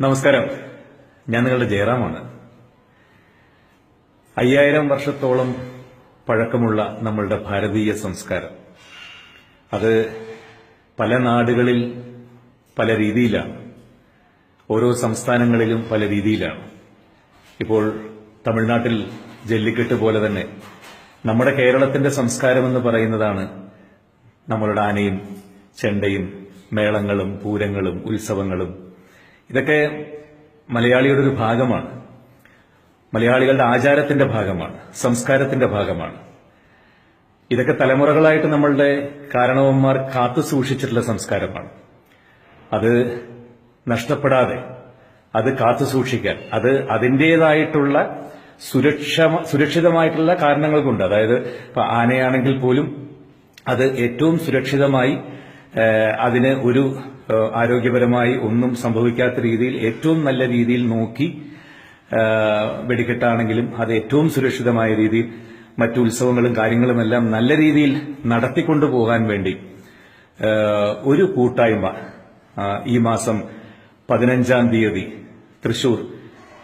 നമസ്കാരം. ഞാൻ നിങ്ങളുടെ ജയറാമാണ്. അയ്യായിരം വർഷത്തോളം പഴക്കമുള്ള നമ്മളുടെ ഭാരതീയ സംസ്കാരം. അത് പല നാടുകളിൽ പല രീതിയിലാണ്. ഓരോ സംസ്ഥാനങ്ങളിലും പല രീതിയിലാണ്. ഇപ്പോൾ തമിഴ്നാട്ടിൽ ജല്ലിക്കെട്ട് പോലെ തന്നെ നമ്മുടെ കേരളത്തിന്റെ സംസ്കാരം എന്ന് പറയുന്നതാണ് നമ്മളുടെ ആനയും ചെണ്ടയും മേളങ്ങളും പൂരങ്ങളും ഉത്സവങ്ങളും ഇതൊക്കെ മലയാളിയുടെ ഒരു ഭാഗമാണ്. മലയാളികളുടെ ആചാരത്തിന്റെ ഭാഗമാണ് സംസ്കാരത്തിന്റെ ഭാഗമാണ്. ഇതൊക്കെ തലമുറകളായിട്ട് നമ്മളുടെ കാരണവന്മാർ കാത്തു സൂക്ഷിച്ചിട്ടുള്ള സംസ്കാരമാണ്. അത് നഷ്ടപ്പെടാതെ അത് കാത്തു സൂക്ഷിക്കാൻ അത് അതിന്റേതായിട്ടുള്ള സുരക്ഷ സുരക്ഷിതമായിട്ടുള്ള കാരണങ്ങൾ കൊണ്ട് അതായത് ആനയാണെങ്കിൽ പോലും അത് ഏറ്റവും സുരക്ഷിതമായി അതിന് ഒരു ആരോഗ്യപരമായി ഒന്നും സംഭവിക്കാത്ത രീതിയിൽ ഏറ്റവും നല്ല രീതിയിൽ നോക്കി വെടിക്കെട്ടാണെങ്കിലും അത് ഏറ്റവും സുരക്ഷിതമായ രീതിയിൽ മറ്റു ഉത്സവങ്ങളും കാര്യങ്ങളുമെല്ലാം നല്ല രീതിയിൽ നടത്തിക്കൊണ്ടു പോകാൻ വേണ്ടി ഒരു കൂട്ടായ്മ ഈ മാസം പതിനഞ്ചാം തീയതി തൃശൂർ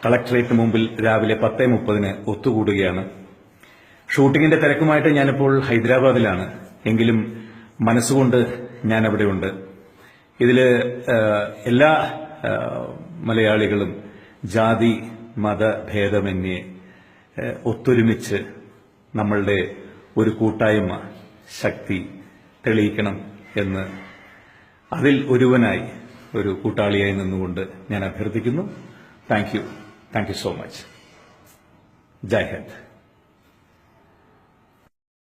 കളക്ടറേറ്റിന് മുമ്പിൽ രാവിലെ പത്ത് മുപ്പതിന് ഒത്തുകൂടുകയാണ്. ഷൂട്ടിങ്ങിന്റെ തിരക്കുമായിട്ട് ഞാനിപ്പോൾ ഹൈദരാബാദിലാണ്. എങ്കിലും മനസ്സുകൊണ്ട് ഇതിൽ ഏഹ്, എല്ലാ മലയാളികളും ജാതി മതഭേദമന്യേ ഒത്തൊരുമിച്ച് നമ്മളുടെ ഒരു കൂട്ടായ്മ ശക്തി തെളിയിക്കണം എന്ന് അതിൽ ഒരുവനായി ഒരു കൂട്ടാളിയായി നിന്നുകൊണ്ട് ഞാൻ അഭ്യർത്ഥിക്കുന്നു. Thank you. Thank you so much. Jai Hind.